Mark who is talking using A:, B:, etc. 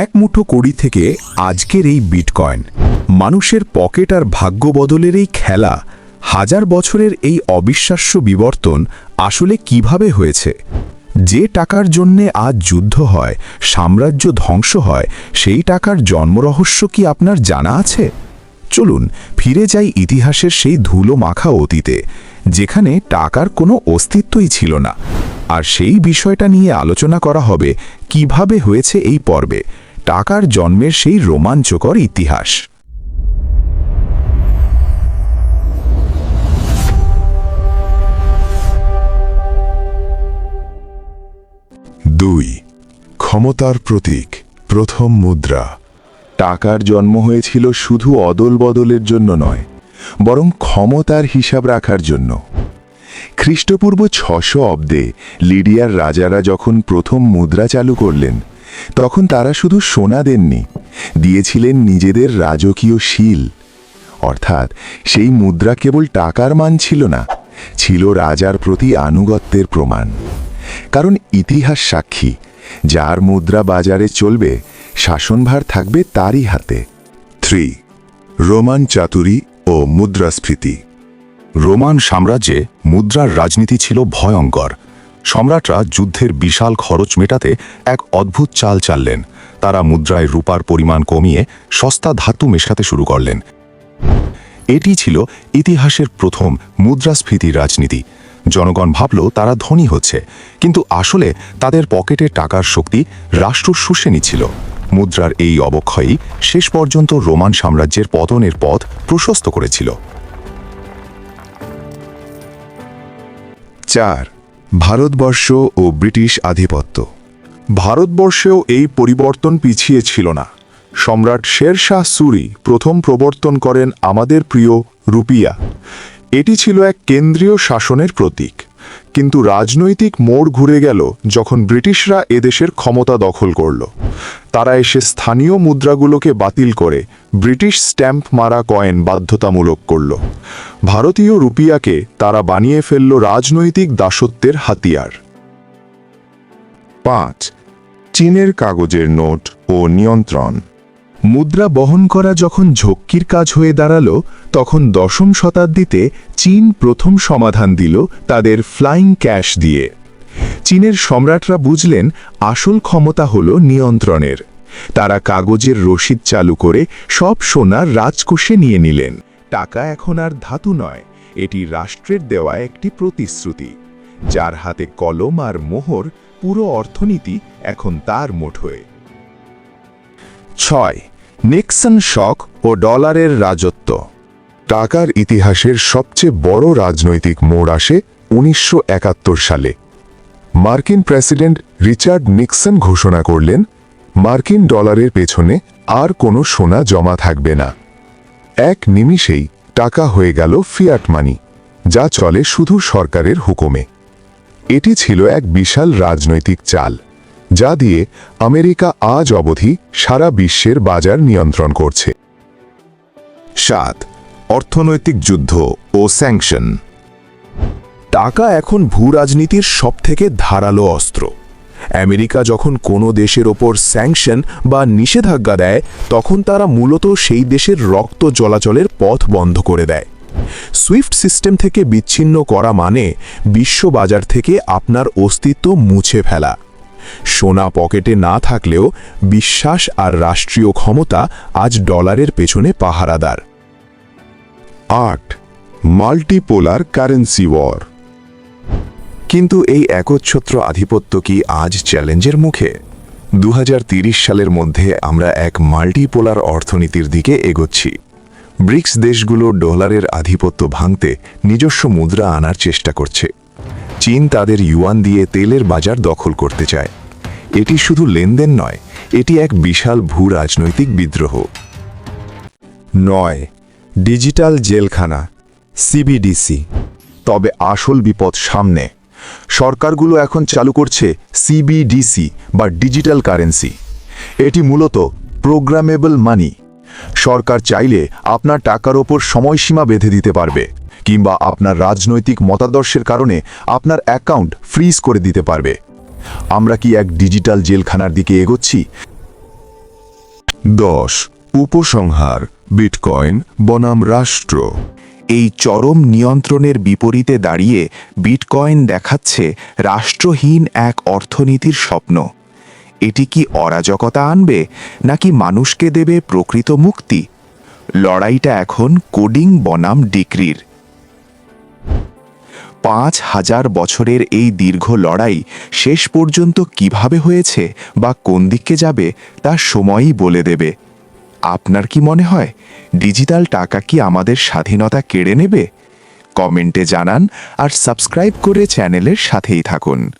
A: এক মুঠো কড়ি থেকে আজকের এই বিটকয়েন। মানুষের পকেট আর ভাগ্য বদলের এই খেলা, হাজার বছরের এই অবিশ্বাস্য বিবর্তন আসলে কীভাবে হয়েছে? যে টাকার জন্যে আজ যুদ্ধ হয়, সাম্রাজ্য ধ্বংস হয়, সেই টাকার জন্মরহস্য কি আপনার জানা আছে? চলুন ফিরে যাই ইতিহাসের সেই ধুলো মাখা অতীতে, যেখানে টাকার কোনো অস্তিত্বই ছিল না। আর সেই বিষয়টা নিয়ে আলোচনা করা হবে কীভাবে হয়েছে এই পর্বে। টাকার জন্মের সেই রোমাঞ্চকর ইতিহাস।
B: দুই। ক্ষমতার প্রতীক, প্রথম মুদ্রা। টাকার জন্ম হয়েছিল শুধু অদল বদলের জন্য নয়, বরং ক্ষমতার হিসাব রাখার জন্য। খ্রিস্টপূর্ব ছশো অব্দে লিডিয়ার রাজারা যখন প্রথম মুদ্রা চালু করলেন, তখন তারা শুধু সোনা দেননি, দিয়েছিলেন নিজেদের রাজকীয় শিল। অর্থাৎ সেই মুদ্রা কেবল টাকার মান ছিল না, ছিল রাজার প্রতি আনুগত্যের প্রমাণ। কারণ ইতিহাস সাক্ষী, যার মুদ্রা বাজারে চলবে, শাসনভার থাকবে তারই হাতে। থ্রি, রোমান চাতুরি ও মুদ্রাস্ফীতি।
A: রোমান সাম্রাজ্যে মুদ্রার রাজনীতি ছিল ভয়ঙ্কর। সম্রাটরা যুদ্ধের বিশাল খরচ মেটাতে এক অদ্ভুত চাল চাললেন। তারা মুদ্রায় রূপার পরিমাণ কমিয়ে সস্তা ধাতু মেশাতে শুরু করলেন। এটি ছিল ইতিহাসের প্রথম মুদ্রাস্ফীতির রাজনীতি। জনগণ ভাবল, তারা ধনী হচ্ছে। কিন্তু আসলে তাদের পকেটে টাকার শক্তি রাষ্ট্র শুষে নিচ্ছিল মুদ্রার এই অবক্ষয়ই শেষ পর্যন্ত রোমান সাম্রাজ্যের পতনের পথ প্রশস্ত করেছিল।
B: চার, ভারতবর্ষ ও ব্রিটিশ আধিপত্য।
C: ভারতবর্ষেও এই পরিবর্তন পিছিয়ে ছিল না। সম্রাট শের শাহ সুরি প্রথম প্রবর্তন করেন আমাদের প্রিয় রুপিয়া। এটি ছিল এক কেন্দ্রীয় শাসনের প্রতীক। কিন্তু রাজনৈতিক মোড় ঘুরে গেল যখন ব্রিটিশরা এদেশের ক্ষমতা দখল করল। তারা এসে স্থানীয় মুদ্রাগুলোকে বাতিল করে ব্রিটিশ স্ট্যাম্প মারা কয়েন বাধ্যতামূলক করল। ভারতীয় রুপিয়াকে তারা বানিয়ে ফেলল রাজনৈতিক দাসত্বের হাতিয়ার।
B: পাঁচ, চীনের কাগজের নোট ও নিয়ন্ত্রণ।
A: মুদ্রা বহন করা যখন ঝক্কির কাজ হয়ে দাঁড়াল, তখন দশম শতাব্দীতে চীন প্রথম সমাধান দিল তাদের ফ্লাইং ক্যাশ দিয়ে। চীনের সম্রাটরা বুঝলেন, আসল ক্ষমতা হল নিয়ন্ত্রণের। তারা কাগজের রসিদ চালু করে সব সোনা রাজকোষে নিয়ে নিলেন। টাকা এখন আর ধাতু নয়, এটি রাষ্ট্রের দেওয়া একটি প্রতিশ্রুতি, যার হাতে কলম আর মোহর পুরো অর্থনীতি এখন তার মুঠোয়
B: ছয়, নিক্সন শক ও ডলারের রাজত্ব। টাকার ইতিহাসের সবচেয়ে বড় রাজনৈতিক মোড় আসে উনিশশো একাত্তর সালে। মার্কিন প্রেসিডেন্ট রিচার্ড নিক্সন ঘোষণা করলেন, মার্কিন ডলারের পেছনে আর কোনো সোনা জমা থাকবে না। এক নিমিষেই টাকা হয়ে গেল ফিয়াট মানি, যা চলে শুধু সরকারের হুকুমে। এটি ছিল এক বিশাল রাজনৈতিক চাল, যা দিয়ে আমেরিকা আজ অবধি সারা বিশ্বের বাজার নিয়ন্ত্রণ করছে।
A: সাত, অর্থনৈতিক যুদ্ধ ও স্যাংশন। টাকা এখন ভূ রাজনীতির সবথেকে ধারালো অস্ত্র। আমেরিকা যখন কোনো দেশের ওপর স্যাংশন বা নিষেধাজ্ঞা দেয়, তখন তারা মূলত সেই দেশের রক্ত চলাচলের পথ বন্ধ করে দেয়। সুইফট সিস্টেম থেকে বিচ্ছিন্ন করা মানে বিশ্ব বাজার থেকে আপনার অস্তিত্ব মুছে ফেলা। সোনা পকেটে না থাকলেও বিশ্বাস আর রাষ্ট্রীয় ক্ষমতা আজ ডলারের পেছনে পাহারাদার।
B: আট, মাল্টিপোলার কারেন্সি ওয়ার।
A: কিন্তু এই একচ্ছত্র আধিপত্য কি আজ চ্যালেঞ্জের মুখে? দু সালের মধ্যে আমরা এক মাল্টিপোলার অর্থনীতির দিকে এগোচ্ছি। ব্রিক্স দেশগুলো ডলারের আধিপত্য ভাঙতে নিজস্ব মুদ্রা আনার চেষ্টা করছে। চীন তাদের ইউয়ান দিয়ে তেলের বাজার দখল করতে চায়। এটি শুধু লেনদেন নয়, এটি এক বিশাল ভূ রাজনৈতিক বিদ্রোহ।
C: নয়, ডিজিটাল জেলখানা, সিবিডিসি। তবে আসল বিপদ সামনে। সরকারগুলো এখন চালু করছে সিবিডিসি বা ডিজিটাল কারেন্সি এটি মূলত প্রোগ্রামেবল মানি সরকার চাইলে আপনার টাকার ওপর সময়সীমা বেঁধে দিতে পারবে, কিংবা আপনার রাজনৈতিক মতাদর্শের কারণে আপনার অ্যাকাউন্ট ফ্রিজ করে দিতে পারবে। আমরা কি এক ডিজিটাল জেলখানার দিকে এগোচ্ছি?
B: দশ, উপসংহার বিটকয়েন বনাম রাষ্ট্র।
A: এই চরম নিয়ন্ত্রণের বিপরীতে দাঁড়িয়ে বিটকয়েন দেখাচ্ছে রাষ্ট্রহীন এক অর্থনীতির স্বপ্ন। এটি কি অরাজকতা আনবে, নাকি মানুষকে দেবে প্রকৃত মুক্তি? লড়াইটা এখন কোডিং বনাম ডিক্রির। পাঁচ হাজার বছরের এই দীর্ঘ লড়াই শেষ পর্যন্ত কীভাবে হয়েছে বা কোন দিকে যাবে, তা সময়ই বলে দেবে। আপনার কি মনে হয়? ডিজিটাল টাকা কি আমাদের স্বাধীনতা কেড়ে নেবে? কমেন্টে জানান আর সাবস্ক্রাইব করে চ্যানেলের সাথেই থাকুন।